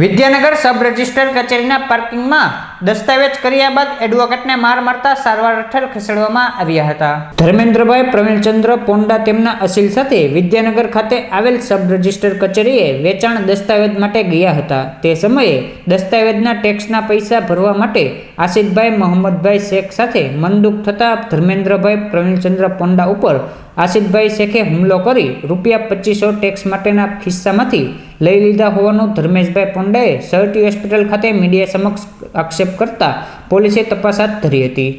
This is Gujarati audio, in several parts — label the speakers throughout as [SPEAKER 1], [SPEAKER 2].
[SPEAKER 1] વિદ્યાનગર સબ રજિસ્ટર કચેરીના પાર્કિંગમાં દસ્તાવેજ કર્યા બાદ એડવોકેટને માર મારતા સારવાર હેઠળ ખસેડવામાં આવ્યા હતા. ધર્મેન્દ્રભાઈ પ્રવીણચંદ્ર પોંડા તેમના અસીલ સાથે વિદ્યાનગર ખાતે આવેલ સબ રજિસ્ટર કચેરીએ વેચાણ દસ્તાવેજ માટે ગયા હતા. તે સમયે દસ્તાવેજના ટેક્સના પૈસા ભરવા માટે આસિદભાઈ મોહમ્મદભાઈ શેખ સાથે મનદુખ થતા ધર્મેન્દ્રભાઈ પ્રવીણચંદ્ર પોંડા ઉપર આસિફભાઈ શેખે હુમલો કરી રૂપિયા પચીસો ટેક્સ માટેના ખિસ્સામાંથી લઈ લીધા હોવાનું ધર્મેશભાઈ પોંડાએ સરટી હોસ્પિટલ ખાતે મીડિયા સમક્ષ આક્ષેપ કરતા પોલીસે તપાસ હાથ ધરી હતી.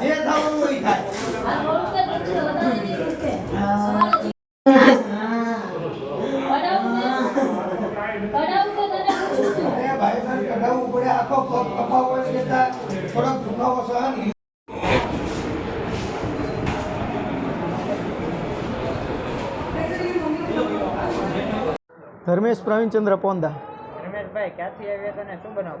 [SPEAKER 2] જે થવાનું હોય થાય
[SPEAKER 3] આ મોડું કે પછી વધારે નહીં ઉઠે. છે? કઢાવવું તને
[SPEAKER 2] ભાઈ
[SPEAKER 4] ધર્મેશ પોંદા
[SPEAKER 1] ધર્મેશભાઈ ક્યાંથી આવ્યા તને શું બનાવ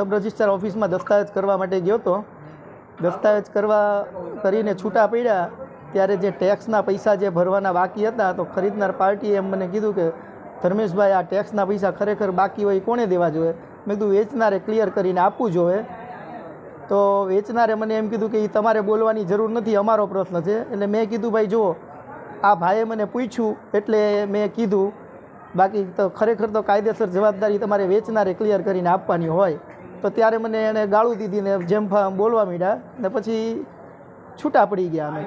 [SPEAKER 4] સબ રજિસ્ટ્રાર ઓફિસમાં દસ્તાવેજ કરવા માટે ગયો હતો દસ્તાવેજ કરવા કરીને છૂટા પડ્યા. ત્યારે જે ટેક્સના પૈસા જે ભરવાના બાકી હતા તો ખરીદનાર પાર્ટીએ એમ મને કીધું કે, ધર્મેશભાઈ, આ ટેક્સના પૈસા ખરેખર બાકી હોય કોણે દેવા જોઈએ? મેં કીધું, વેચનારે ક્લિયર કરીને આપવું જોઈએ. તો વેચનારે મને એમ કીધું કે એ તમારે બોલવાની જરૂર નથી, અમારો પ્રશ્ન છે. એટલે મેં કીધું, ભાઈ, જુઓ, આ ભાઈએ મને પૂછ્યું એટલે મેં કીધું, બાકી તો ખરેખર તો કાયદેસર જવાબદારી તમારે વેચનારે ક્લિયર કરીને આપવાની હોય. તો ત્યારે મને એણે ગાળું દીધી ને જેમ બોલવા માંડ્યા ને પછી છૂટા પડી ગયા અમે.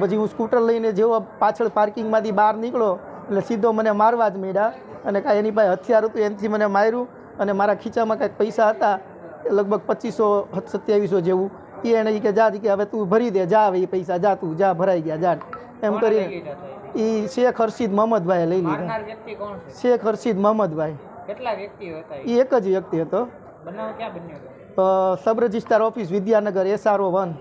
[SPEAKER 4] પછી હું સ્કૂટર લઈને જેવો પાછળ પાર્કિંગમાંથી બહાર નીકળ્યો એટલે સીધો મને મારવા જ માંડ્યા અને કાંઈ એની પાસે હથિયાર હતું એનાથી મને માર્યું અને મારા ખીચામાં કાંઈક પૈસા હતા એ લગભગ પચીસો સત્યાવીસો જેવું. એ એણે ઈ કે જા કે હવે તું ભરી દે જા હવે એ પૈસા જા તું જા ભરાઈ ગયા જા. એમ કરી એ? શેખ હર્ષિદ મોહમ્મદભાઈએ લઈ લીધા. શેખ હર્ષિદ મોહમ્મદભાઈ
[SPEAKER 1] કેટલા હતા? એ?
[SPEAKER 4] એક જ વ્યક્તિ હતો. Sub registrar office Vidyanagar SRO one